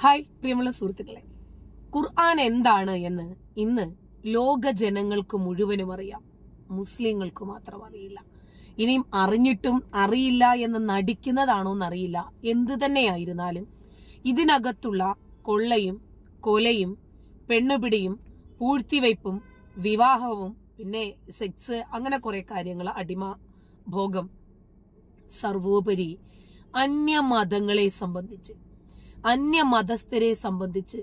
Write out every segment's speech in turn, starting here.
Hi പ്രിയമുള്ള സുഹൃത്തുക്കളെ. ഖുർആൻ എന്താണ് എന്ന് ഇന്ന് ലോക ജനങ്ങൾക്ക് മുഴുവനും അറിയാം. മുസ്ലിങ്ങൾക്ക് മാത്രം അറിയില്ല. ഇനിയും അറിഞ്ഞിട്ടും അറിയില്ല എന്ന് നടിക്കുന്നതാണോ എന്നറിയില്ല. എന്തു തന്നെയായിരുന്നാലും ഇതിനകത്തുള്ള കൊള്ളയും കൊലയും പെണ്ണുപിടിയും പൂഴ്ത്തിവയ്പും വിവാഹവും പിന്നെ സെക്സ് അങ്ങനെ കുറെ കാര്യങ്ങൾ അടിമ ഭോഗം സർവോപരി അന്യമതങ്ങളെ സംബന്ധിച്ച്. അന്യമതസ്ഥരെ സംബന്ധിച്ച്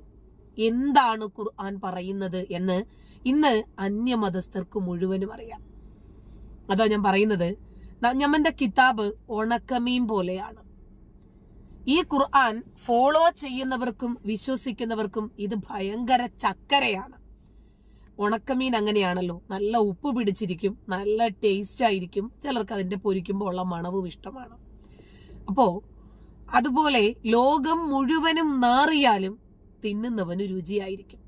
എന്താണ് ഖുർആൻ പറയുന്നത് എന്ന് ഇന്ന് അന്യമതസ്ഥർക്ക് മുഴുവനും അറിയാം. അതാ ഞാൻ പറയുന്നത് ഞമ്മന്റെ കിതാബ് ഉണക്കമീൻ പോലെയാണ്. ഈ ഖുർആൻ ഫോളോ ചെയ്യുന്നവർക്കും വിശ്വസിക്കുന്നവർക്കും ഇത് ഭയങ്കര ചക്കരയാണ്. ഉണക്കമീൻ അങ്ങനെയാണല്ലോ നല്ല ഉപ്പ് പിടിച്ചിരിക്കും നല്ല ടേസ്റ്റ് ആയിരിക്കും ചിലർക്ക് അതിന്റെ പൊരിക്കുമ്പോൾ ഉള്ള മണവും ഇഷ്ടമാണ്. അപ്പോ അതുപോലെ ലോകം മുഴുവനും നാറിയാലും തിന്നുന്നവന് രുചിയായിരിക്കും.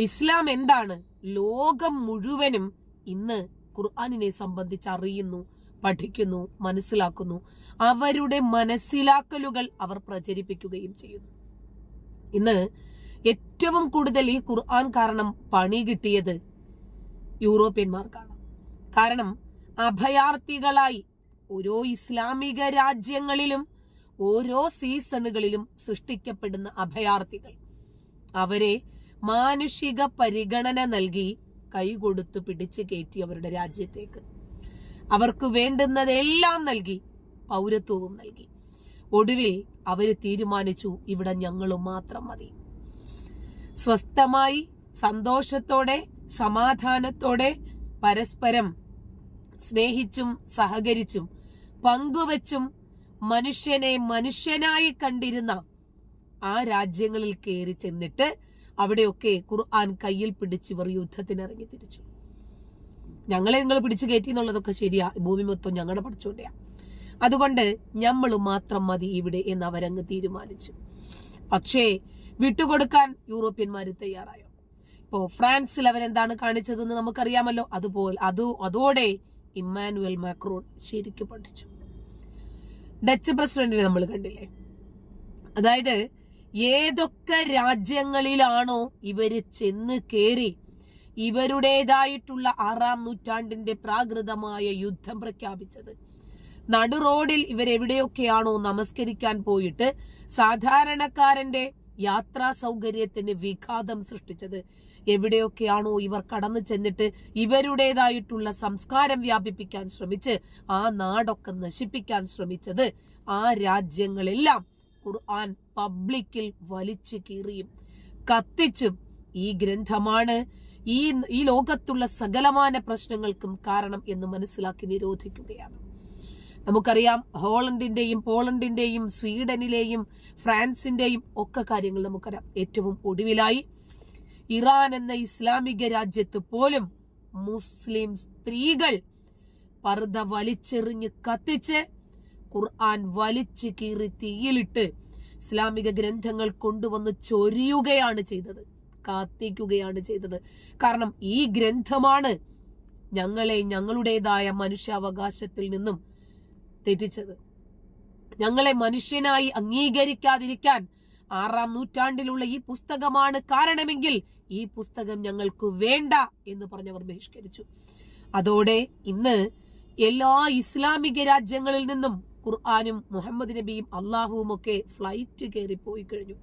ഇസ്ലാം എന്താണ്? ലോകം മുഴുവനും ഇന്ന് ഖുർആാനിനെ സംബന്ധിച്ച് അറിയുന്നു പഠിക്കുന്നു മനസ്സിലാക്കുന്നു. അവരുടെ മനസ്സിലാക്കലുകൾ അവർ പ്രചരിപ്പിക്കുകയും ചെയ്യുന്നു. ഇന്ന് ഏറ്റവും കൂടുതൽ ഈ ഖുർആൻ കാരണം പണി കിട്ടിയത് യൂറോപ്യന്മാർക്കാണ്. കാരണം അഭയാർത്ഥികളായി ഓരോ ഇസ്ലാമിക രാജ്യങ്ങളിലും ഓരോ സീസണുകളിലും സൃഷ്ടിക്കപ്പെടുന്ന അഭയാർത്ഥികൾ. അവരെ മാനുഷിക പരിഗണന നൽകി കൈകൊടുത്തു പിടിച്ചു കയറ്റി അവരുടെ രാജ്യത്തേക്ക്. അവർക്ക് വേണ്ടുന്നതെല്ലാം നൽകി പൗരത്വവും നൽകി. ഒടുവിൽ അവർ തീരുമാനിച്ചു ഇവിടെ ഞങ്ങളും മാത്രം മതി. സ്വസ്ഥമായി സന്തോഷത്തോടെ സമാധാനത്തോടെ പരസ്പരം സ്നേഹിച്ചും സഹകരിച്ചും പങ്കുവച്ചും മനുഷ്യനെ മനുഷ്യനായി കണ്ടിരുന്ന ആ രാജ്യങ്ങളിൽ കയറി ചെന്നിട്ട് അവിടെയൊക്കെ ഖുർആൻ കയ്യിൽ പിടിച്ച് ഇവർ യുദ്ധത്തിന് ഇറങ്ങി തിരിച്ചു. ഞങ്ങളെ നിങ്ങൾ പിടിച്ചു കയറ്റി എന്നുള്ളതൊക്കെ ശരിയാ. ഭൂമി മൊത്തം ഞങ്ങളുടെ പഠിച്ചോണ്ടെയാ. അതുകൊണ്ട് നമ്മൾ മാത്രം മതി ഇവിടെ എന്ന് അവരങ്ങ് തീരുമാനിച്ചു. പക്ഷേ വിട്ടുകൊടുക്കാൻ യൂറോപ്യന്മാർ തയ്യാറായോ? ഇപ്പോ ഫ്രാൻസിൽ അവരെന്താണ് കാണിച്ചതെന്ന് നമുക്കറിയാമല്ലോ. അതുപോലെ അത് അതോടെ ഇമ്മാനുവൽ മാക്രോൺ ശരിക്കും പഠിച്ചു. ഡച്ച് പ്രസിഡന്റിനെ നമ്മൾ കണ്ടില്ലേ? അതായത് ഏതൊക്കെ രാജ്യങ്ങളിലാണോ ഇവർ ചെന്ന് കയറി ഇവരുടേതായിട്ടുള്ള ആറാം നൂറ്റാണ്ടിന്റെ പ്രാകൃതമായ യുദ്ധം പ്രഖ്യാപിച്ചത്. നടു റോഡിൽ ഇവരെവിടെയൊക്കെയാണോ നമസ്കരിക്കാൻ പോയിട്ട് സാധാരണക്കാരന്റെ യാത്രാ സൗകര്യത്തിന് വിഘാതം സൃഷ്ടിച്ചത്. എവിടെയൊക്കെയാണോ ഇവർ കടന്നു ചെന്നിട്ട് ഇവരുടേതായിട്ടുള്ള സംസ്കാരം വ്യാപിപ്പിക്കാൻ ശ്രമിച്ച് ആ നാടൊക്കെ നശിപ്പിക്കാൻ ശ്രമിച്ചത് ആ രാജ്യങ്ങളെല്ലാം ഖുർആൻ പബ്ലിക്കിൽ വലിച്ചു കീറിയും കത്തിച്ചും ഈ ഗ്രന്ഥമാണ് ഈ ഈ ലോകത്തുള്ള സകലമാന പ്രശ്നങ്ങൾക്കും കാരണം എന്ന് മനസ്സിലാക്കി നിരോധിക്കുകയാണ്. നമുക്കറിയാം ഹോളണ്ടിന്റെയും പോളണ്ടിന്റെയും സ്വീഡനിലെയും ഫ്രാൻസിന്റെയും ഒക്കെ കാര്യങ്ങൾ നമുക്കറിയാം. ഏറ്റവും ഒടുവിലായി ഇറാൻ എന്ന ഇസ്ലാമിക രാജ്യത്ത് പോലും മുസ്ലിം സ്ത്രീകൾ പർദ വലിച്ചെറിഞ്ഞ് കത്തിച്ച് ഖുർആൻ വലിച്ചു കീറി തീയിലിട്ട് ഇസ്ലാമിക ഗ്രന്ഥങ്ങൾ കൊണ്ടുവന്ന് ചൊരിയുകയാണ് ചെയ്തത് കാത്തിക്കുകയാണ് ചെയ്തത്. കാരണം ഈ ഗ്രന്ഥമാണ് ഞങ്ങളെ ഞങ്ങളുടേതായ മനുഷ്യാവകാശത്തിൽ നിന്നും തെറ്റിച്ചത്. ഞങ്ങളെ മനുഷ്യനായി അംഗീകരിക്കാതിരിക്കാൻ ആറാം നൂറ്റാണ്ടിലുള്ള ഈ പുസ്തകമാണ് കാരണമെങ്കിൽ ഈ പുസ്തകം ഞങ്ങൾക്ക് വേണ്ട എന്ന് പറഞ്ഞവർ ബഹിഷ്കരിച്ചു. അതോടെ ഇന്ന് എല്ലാ ഇസ്ലാമിക രാജ്യങ്ങളിൽ നിന്നും ഖുർആാനും മുഹമ്മദ് നബിയും അള്ളാഹുവും ഒക്കെ ഫ്ലൈറ്റ് കയറി പോയി കഴിഞ്ഞു.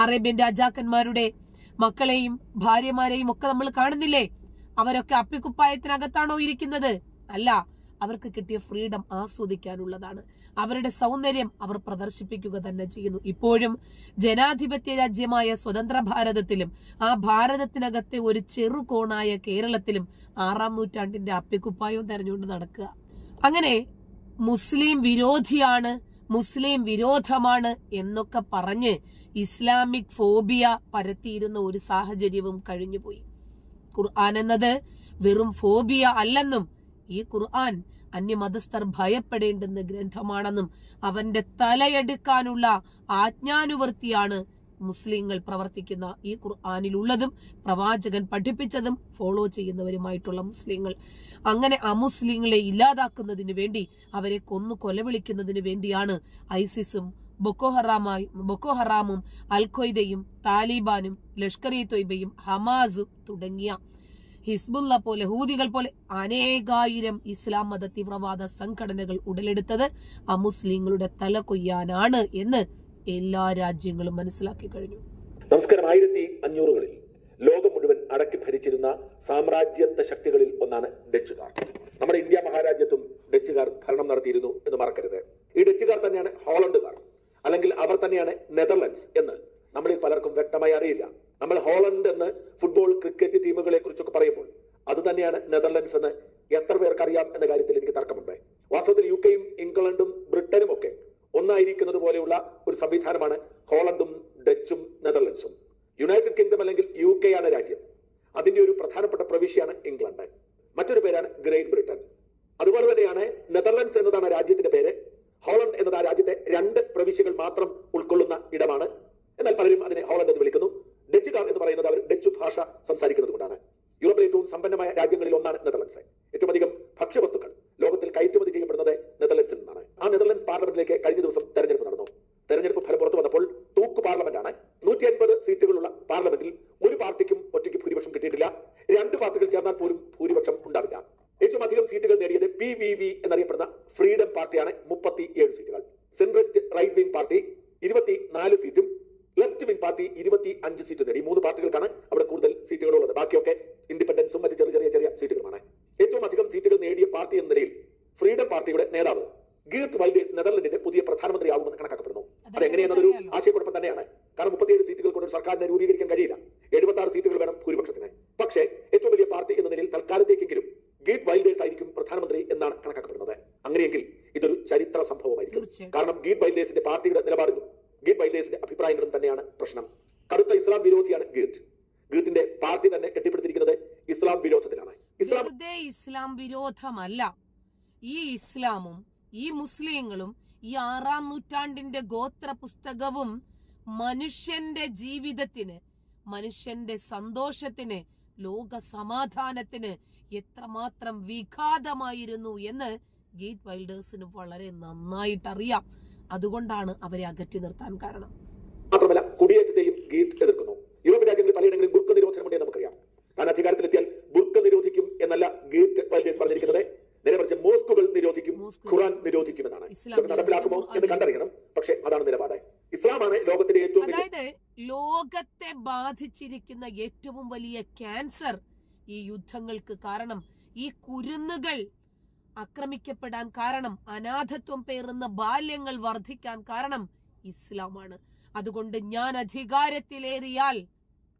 അറേബ്യൻ രാജാക്കന്മാരുടെ മക്കളെയും ഭാര്യമാരെയും ഒക്കെ നമ്മൾ കാണുന്നില്ലേ? അവരൊക്കെ അപ്പിക്കുപ്പായത്തിനകത്താണോ ഇരിക്കുന്നത്? അല്ല അവർക്ക് കിട്ടിയ ഫ്രീഡം ആസ്വദിക്കാനുള്ളതാണ്. അവരുടെ സൗന്ദര്യം അവർ പ്രദർശിപ്പിക്കുക തന്നെ ചെയ്യുന്നു. ഇപ്പോഴും ജനാധിപത്യ രാജ്യമായ സ്വതന്ത്ര ഭാരതത്തിലും ആ ഭാരതത്തിനകത്തെ ഒരു ചെറുകോണായ കേരളത്തിലും ആറാം നൂറ്റാണ്ടിന്റെ അപ്പിക്കുപ്പായവും തെരഞ്ഞുകൊണ്ട് നടക്കുക. അങ്ങനെ മുസ്ലിം വിരോധിയാണ് മുസ്ലിം വിരോധമാണ് എന്നൊക്കെ പറഞ്ഞ് ഇസ്ലാമിക് ഫോബിയ പരത്തിയിരുന്ന ഒരു സാഹചര്യവും കഴിഞ്ഞുപോയി. ഖുർആൻ എന്നത് വെറും ഫോബിയ അല്ലെന്നും ഈ ഖുർആൻ അന്യമതസ്ഥർ ഭയപ്പെടേണ്ടുന്ന ഗ്രന്ഥമാണെന്നും അവന്റെ തലയെടുക്കാനുള്ള ആജ്ഞാനുവർത്തിയാണ് മുസ്ലിങ്ങൾ പ്രവർത്തിക്കുന്ന ഈ ഖുർആാനിലുള്ളതും പ്രവാചകൻ പഠിപ്പിച്ചതും ഫോളോ ചെയ്യുന്നവരുമായിട്ടുള്ള മുസ്ലിങ്ങൾ. അങ്ങനെ അമുസ്ലിങ്ങളെ ഇല്ലാതാക്കുന്നതിന് വേണ്ടി അവരെ കൊന്നു കൊലവിളിക്കുന്നതിന് വേണ്ടിയാണ് ഐസിസും ബൊക്കോ ബൊക്കോഹറാമും ബൊക്കോ ഹറാമും അൽ ഖ്വയ്ദയും താലിബാനും ലഷ്കർ ഇ തൊയ്ബയും ഹമാസും തുടങ്ങിയ ഹിസ്ബുള്ള പോലെ ഹൂദികൾ പോലെ അനേകായിരം ഇസ്ലാം മത തീവ്രവാദ സംഘടനകൾ ഉടലെടുത്തത് അമുസ്ലിങ്ങളുടെ തല കൊയ്യാനാണ് എന്ന് എല്ലാ രാജ്യങ്ങളും മനസ്സിലാക്കി കഴിഞ്ഞു. നമസ്കാരം. ആയിരത്തി അഞ്ഞൂറുകളിൽ ലോകം മുഴുവൻ അടക്കി ഭരിച്ചിരുന്ന സാമ്രാജ്യത്വ ശക്തികളിൽ ഒന്നാണ് ഡച്ചുകാർ. നമ്മുടെ ഇന്ത്യ മഹാരാജ്യത്തും ഡച്ചുകാർ ഭരണം നടത്തിയിരുന്നു എന്ന് മറക്കരുത്. ഈ ഡച്ചുകാർ തന്നെയാണ് ഹോളണ്ടുകാർ അല്ലെങ്കിൽ അവർ തന്നെയാണ് നെതർലൻഡ്സ് എന്ന് നമ്മളിൽ പലർക്കും വ്യക്തമായി അറിയില്ല. നമ്മൾ ഹോളണ്ട് എന്ന് ഫുട്ബോൾ ക്രിക്കറ്റ് ടീമുകളെ കുറിച്ചൊക്കെ പറയുമ്പോൾ അത് തന്നെയാണ് നെതർലൻഡ്സ് എന്ന് എത്ര പേർക്ക് അറിയാം എന്ന കാര്യത്തിൽ എനിക്ക് തർക്കമുണ്ട്. വാസ്തവത്തിൽ യു കെയും ഇംഗ്ലണ്ടും ബ്രിട്ടനും ഒക്കെ ഒന്നായിരിക്കുന്നത് പോലെയുള്ള ഒരു സംവിധാനമാണ് ഹോളണ്ടും ഡച്ചും നെതർലൻഡ്സും. യുണൈറ്റഡ് കിങ്ഡം അല്ലെങ്കിൽ യു കെ ആണ് രാജ്യം. അതിന്റെ ഒരു പ്രധാനപ്പെട്ട പ്രവിശ്യയാണ് ഇംഗ്ലണ്ട്. മറ്റൊരു പേരാണ് ഗ്രേറ്റ് ബ്രിട്ടൻ. അതുപോലെ തന്നെയാണ് നെതർലൻഡ്സ് എന്നതാണ് രാജ്യത്തിന്റെ പേര്. ഹോളണ്ട് എന്നത് ആ രാജ്യത്തെ രണ്ട് പ്രവിശ്യകൾ മാത്രം ഉൾക്കൊള്ളുന്ന ഇടമാണ്. എന്നാൽ പലരും അതിനെ ഹോളണ്ട് എന്ന് വിളിക്കുന്നു. ഡച്ചുകാർ എന്ന് പറയുന്നത് അവർ ഡച്ചു ഭാഷ സംസാരിക്കുന്നത് കൊണ്ടാണ്. യൂറോപ്പിലെ ഏറ്റവും സമ്പന്നമായ രാജ്യങ്ങളിൽ ഒന്നാണ് നെതർലൻഡ്സ്. ഏറ്റവും അധികം ഭക്ഷ്യവസ്തുക്കൾ ലോകത്തിൽ കയറ്റുമതി ചെയ്യപ്പെടുന്നത് നെതർലൻഡ്സിൽ നിന്നാണ്. ആ നെതർലൻഡ്സ് പാർലമെന്റിലേക്ക് കഴിഞ്ഞ ദിവസം തെരഞ്ഞെടുപ്പ് നടന്നു. തെരഞ്ഞെടുപ്പ് ഫലം പുറത്തു വന്നപ്പോൾ തൂക്ക് പാർലമെന്റാണ്. നൂറ്റി അൻപത് സീറ്റുകളുള്ള പാർലമെന്റിൽ ഒരു പാർട്ടിക്കും ഒറ്റയ്ക്ക് ഭൂരിപക്ഷം കിട്ടിയിട്ടില്ല. രണ്ട് പാർട്ടികൾ ചേർന്നാൽ പോലും ഭൂരിപക്ഷം ഉണ്ടാവില്ല. ഏറ്റവും അധികം സീറ്റുകൾ നേടിയത് പി വി വി എന്നറിയപ്പെടുന്ന ഫ്രീഡം പാർട്ടിയാണ് മുപ്പത്തി ഏഴ് സീറ്റുകൾ. സെൻട്രിസ്റ്റ് റൈറ്റ് വിംഗ് പാർട്ടി ഇരുപത്തി നാല് സീറ്റും പാർട്ടി ഇരുപത്തി അഞ്ച് സീറ്റ് നേടി. മൂന്ന് പാർട്ടികൾക്കാണ് അവിടെ കൂടുതൽ സീറ്റുകളുള്ളത്. ബാക്കിയൊക്കെ ഇൻഡിപെൻഡൻസും മറ്റ് ചെറിയ ചെറിയ ചെറിയ സീറ്റുകളുമാണ്. ഏറ്റവും അധികം സീറ്റുകൾ നേടിയ പാർട്ടി എന്ന നിലയിൽ ഫ്രീഡം പാർട്ടിയുടെ നേതാവ് ഗീർത്ത് വൈൽഡേഴ്സ് നെതർലൻഡിന്റെ പുതിയ പ്രധാനമന്ത്രി ആവുമെന്ന് കണക്കാക്കപ്പെടുന്നു. അതെങ്ങനെയെന്നതൊരു ആശയക്കുഴപ്പം തന്നെയാണ്. കാരണം മുപ്പത്തിയേഴ് സീറ്റുകൾ കൊണ്ട് ഒരു സർക്കാരിനെ രൂപീകരിക്കാൻ കഴിയില്ല. എഴുപത്തി ആറ് സീറ്റുകൾ വേണം ഭൂരിപക്ഷത്തിന്. പക്ഷേ ഏറ്റവും വലിയ പാർട്ടി എന്ന നിലയിൽ തൽക്കാലത്തേക്കെങ്കിലും ഗേറ്റ് വൈൽഡേഴ്സ് ആയിരിക്കും പ്രധാനമന്ത്രി എന്നാണ് കണക്കാക്കപ്പെടുന്നത്. അങ്ങനെയെങ്കിൽ ഇതൊരു ചരിത്ര സംഭവമായിരിക്കും. കാരണം ഗീറ്റ് വൈൽഡേഴ്സിന്റെ പാർട്ടിയുടെ നിലപാടുകളും ഗീറ്റ് വൈൽഡേഴ്സിന്റെ അഭിപ്രായങ്ങളും തന്നെയാണ് പ്രശ്നം. കടുത്ത ഇസ്ലാം വിരോധിയാണ് ഗീത്ത് ഗീത്തിന്റെ പാർട്ടി തന്നെ കെട്ടിപ്പടുത്തിരിക്കുന്നത് ഇസ്ലാം വിരോധത്തിലാണ്. ഇസ്ലാം ഇസ്ലാം വിരോധമല്ല. ഈ ഇസ്ലാമും ഈ മുസ്ലിങ്ങളും ഈ ആറാം നൂറ്റാണ്ടിന്റെ ഗോത്ര പുസ്തകവും മനുഷ്യന്റെ ജീവിതത്തിന് മനുഷ്യന്റെ സന്തോഷത്തിന് ലോക സമാധാനത്തിന് എത്രമാത്രം വിഘാതമായിരുന്നു എന്ന് ഗേറ്റ് വൈൽഡേഴ്സിന് വളരെ നന്നായിട്ട് അറിയാം അതുകൊണ്ടാണ് അവരെ അകറ്റി നിർത്താൻ കാരണം. മാത്രമല്ല കുടിയേറ്റത്തെയും ഗീത് എതിർക്കുന്നു. യൂറോപ്യൻ രാജ്യങ്ങളിൽ പലയിടങ്ങളിൽ ബുർക്ക നിരോധനമുണ്ടെന്ന് നമുക്കറിയാം. താൻ അധികാരത്തിലെത്തിയാൽ ബുർക്ക നിരോധിക്കും എന്നല്ല ഗീറ്റ് പറഞ്ഞിരിക്കുന്നത്. പറഞ്ഞ മോസ്കുകൾ നിരോധിക്കും. ഖുറാൻ നിരോധിക്കുമെന്നാണ്. നടപ്പിലാക്കുമോ എന്ന് കണ്ടറിയണം പക്ഷെ അതാണ് നിലപാട്. ഇസ്ലാമാണ് ലോകത്തിലെ ഏറ്റവും വലിയ അതായത് ലോകത്തെ ബാധിച്ചിരിക്കുന്ന ഏറ്റവും വലിയ ക്യാൻസർ ഈ യുദ്ധങ്ങൾക്ക് കാരണം. ഈ കുരുന്നുകൾ ആക്രമിക്കപ്പെടാൻ കാരണം അനാഥത്വം പേറുന്ന ബാല്യങ്ങൾ വർദ്ധിക്കാൻ കാരണം ഇസ്ലാമാണ്. അതുകൊണ്ട് ഞാൻ അധികാരത്തിലേറിയാൽ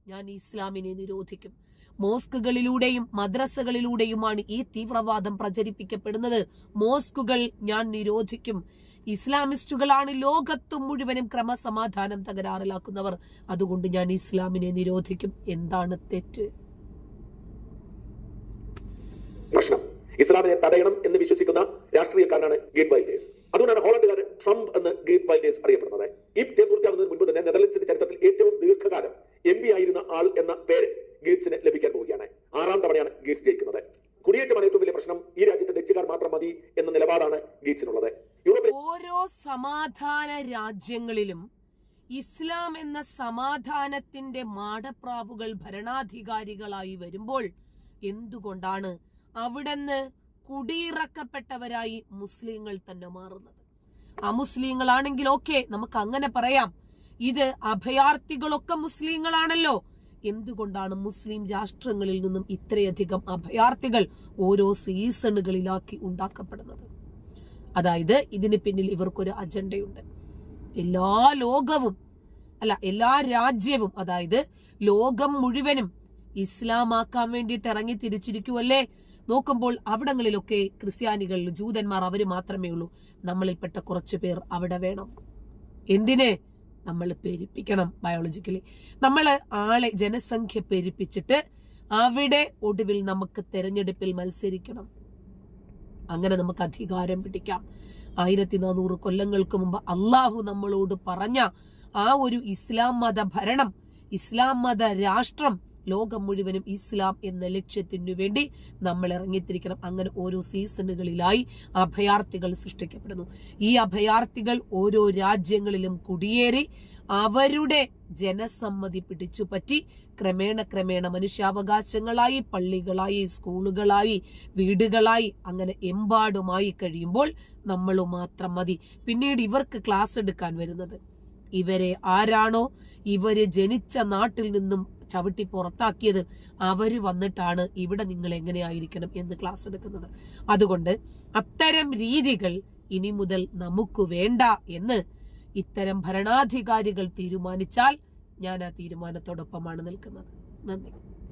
ഞാൻ ഇസ്ലാമിനെ നിരോധിക്കും. മോസ്കുകളിലൂടെയും മദ്രസകളിലൂടെയുമാണ് ഈ തീവ്രവാദം പ്രചരിപ്പിക്കപ്പെടുന്നത്. മോസ്കുകൾ ഞാൻ നിരോധിക്കും. ഇസ്ലാമിസ്റ്റുകളാണ് ലോകത്ത് മുഴുവനും ക്രമസമാധാനം തകരാറിലാക്കുന്നവർ. അതുകൊണ്ട് ഞാൻ ഇസ്ലാമിനെ നിരോധിക്കും. എന്താണ് തെറ്റ്? ഇസ്ലാമിനെ തടയണം എന്ന് വിശ്വസിക്കുന്ന രാഷ്ട്രീയക്കാരനാണ് ഗേറ്റ് ഡേസ് അതുകൊണ്ടാണ് ഹോളണ്ടുകാരൻ ട്രംപ് എന്ന് ഗേറ്റ് ഡേസ് അറിയപ്പെടുന്നത്. ഈ ടേം പൂർത്തിയാവുന്നതിന് മുൻപ് തന്നെ നെതർലൻഡ്സിന്റെ ചരിത്രത്തിൽ ഏറ്റവും ദീർഘകാലം എം പി ആയിരുന്ന ആൾ എന്ന പേര് ഗേറ്റ്സിന് ലഭിക്കാൻ പോവുകയാണ്. ആറാം തവണയാണ് ഗേറ്റ്സ് ജയിക്കുന്നത്. കുടിയേറ്റമാണ് ഏറ്റവും വലിയ പ്രശ്നം ഈ രാജ്യത്തെ ഡച്ചുകാർ മാത്രം മതി എന്ന നിലപാടാണ് ഗേറ്റ്സിനുള്ളത്. യൂറോപ്പിൽ ഓരോ സമാധാന രാജ്യങ്ങളിലും ഇസ്ലാം എന്ന സമാധാനത്തിന്റെ മാടപ്രാവുകൾ ഭരണാധികാരികളായി വരുമ്പോൾ എന്തുകൊണ്ടാണ് അവിടുന്ന് കുടിയിറക്കപ്പെട്ടവരായി മുസ്ലിങ്ങൾ തന്നെ മാറുന്നത്. അമുസ്ലിങ്ങളാണെങ്കിൽ ഓക്കെ നമുക്ക് അങ്ങനെ പറയാം. ഇത് അഭയാർത്ഥികളൊക്കെ മുസ്ലിങ്ങളാണല്ലോ. എന്തുകൊണ്ടാണ് മുസ്ലിം രാഷ്ട്രങ്ങളിൽ നിന്നും ഇത്രയധികം അഭയാർത്ഥികൾ ഓരോ സീസണുകളിലാക്കി ഉണ്ടാക്കപ്പെടുന്നത്? അതായത് ഇതിന് പിന്നിൽ ഇവർക്കൊരു അജണ്ടയുണ്ട്. എല്ലാ ലോകവും അല്ല എല്ലാ രാജ്യവും അതായത് ലോകം മുഴുവനും ഇസ്ലാമാക്കാൻ വേണ്ടിയിട്ട് ഇറങ്ങി തിരിച്ചിരിക്കുമല്ലേ നോക്കുമ്പോൾ അവിടങ്ങളിലൊക്കെ ക്രിസ്ത്യാനികൾ ജൂതന്മാർ അവർ മാത്രമേ ഉള്ളൂ. നമ്മളിൽപ്പെട്ട കുറച്ചു പേർ അവിടെ വേണം. എന്തിനെ? നമ്മൾ പെരുപ്പിക്കണം ബയോളജിക്കലി നമ്മൾ ആളെ ജനസംഖ്യ പെരുപ്പിച്ചിട്ട് അവിടെ ഒടുവിൽ നമുക്ക് തെരഞ്ഞെടുപ്പിൽ മത്സരിക്കണം. അങ്ങനെ നമുക്ക് അധികാരം പിടിക്കാം. ആയിരത്തി നാനൂറ് കൊല്ലങ്ങൾക്ക് മുമ്പ് അള്ളാഹു നമ്മളോട് പറഞ്ഞ ആ ഒരു ഇസ്ലാം മത ഭരണം ഇസ്ലാം മത രാഷ്ട്രം ലോകം മുഴുവനും ഇസ്ലാം എന്ന ലക്ഷ്യത്തിനു വേണ്ടി നമ്മൾ ഇറങ്ങിത്തിരിക്കണം. അങ്ങനെ ഓരോ സീസണുകളിലായി അഭയാർത്ഥികൾ സൃഷ്ടിക്കപ്പെടുന്നു. ഈ അഭയാർത്ഥികൾ ഓരോ രാജ്യങ്ങളിലും കുടിയേറി അവരുടെ ജനസമ്മതി പിടിച്ചുപറ്റി ക്രമേണ ക്രമേണ മനുഷ്യാവകാശങ്ങളായി പള്ളികളായി സ്കൂളുകളായി വീടുകളായി അങ്ങനെ എമ്പാടുമായി കഴിയുമ്പോൾ നമ്മൾ മാത്രം മതി. പിന്നീട് ഇവർക്ക് ക്ലാസ് എടുക്കാൻ വരുന്നത്. ഇവരെ ആരാണോ? ഇവർ ജനിച്ച നാട്ടിൽ നിന്നും ചവിട്ടി പുറത്താക്കിയത് അവർ വന്നിട്ടാണ് ഇവിടെ നിങ്ങൾ എങ്ങനെയായിരിക്കണം എന്ന് ക്ലാസ് എടുക്കുന്നത്. അതുകൊണ്ട് അത്തരം രീതികൾ ഇനി മുതൽ നമുക്ക് വേണ്ട എന്ന് ഇത്തരം ഭരണാധികാരികൾ തീരുമാനിച്ചാൽ ഞാൻ ആ തീരുമാനത്തോടൊപ്പമാണ് നിൽക്കുന്നത്. നന്ദി.